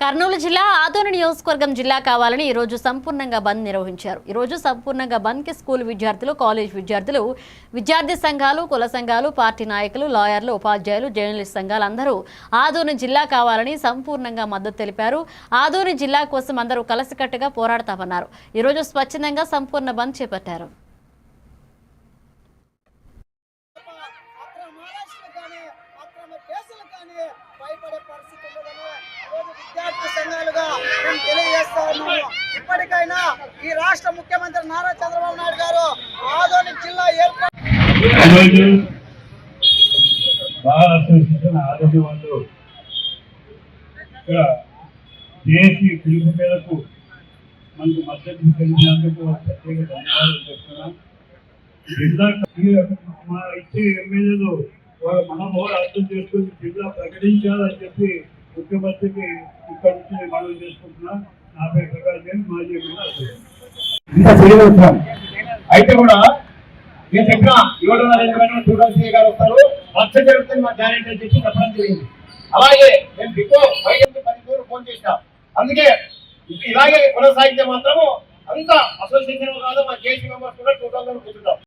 కర్నూలు జిల్లా ఆదోని నియోజకవర్గం జిల్లా కావాలని ఈరోజు సంపూర్ణంగా బంద్ నిర్వహించారు. ఈరోజు సంపూర్ణంగా బంద్కి స్కూల్ విద్యార్థులు కాలేజ్ విద్యార్థులు విద్యార్థి సంఘాలు కుల సంఘాలు పార్టీ నాయకులు లాయర్లు ఉపాధ్యాయులు జర్నలిస్ట్ సంఘాలు అందరూ ఆదోని జిల్లా కావాలని సంపూర్ణంగా మద్దతు తెలిపారు. ఆదోని జిల్లా కోసం అందరూ కలసికట్టుగా పోరాడతామన్నారు. ఈరోజు స్వచ్ఛందంగా సంపూర్ణ బంద్ చేపట్టారు. అని భయపడే పరిస్థితి ఉండదని ఈరోజు విద్యార్థి సంఘాలుగా మేము తెలియజేస్తా ఉన్నాము ఇప్పటికైనా ఈ రాష్ట్ర ముఖ్యమంత్రి నారా చంద్రబాబు నాయుడు గారు ఆదోని జిల్లా ఏర్పాటు ఈరోజు అసోసియేషన్ ఆరోగ్య వాళ్ళు ఇక్కడ దేశీ పిలుపు మేరకు మనకు మద్దతు తెలిసినందుకు ప్రత్యేక ధన్యవాదాలు చెప్తున్నాం జిల్లా ఇచ్చే ఎమ్మెల్యేలు మనం కూడా అర్థం చేసుకుని జిల్లా ప్రకటించాలని చెప్పి ముఖ్యమంత్రికి ఇక్కడి నుంచి మనం చేసుకుంటున్నాం. నా పేరు ప్రకాశ్ మాజీ ఎమ్మెల్యే అయితే కూడా నేను చెప్పిన ఏడున్నర రెండు గంటల చూడాల్సి గారు వస్తారు. వర్ష జరుగుతుంది మా గ్యారెంటీ అని చెప్పి చెప్పడం జరిగింది. అలాగే నేను బికో వైద్యం పది దూరం ఫోన్ చేసిన. అందుకే ఇలాగే కొనసాగితే మాత్రము అంత అసోసియేషన్ కాదు మా జేసీ మెంబర్స్ కూడా టూ థౌసండ్ కూర్చుంటాం.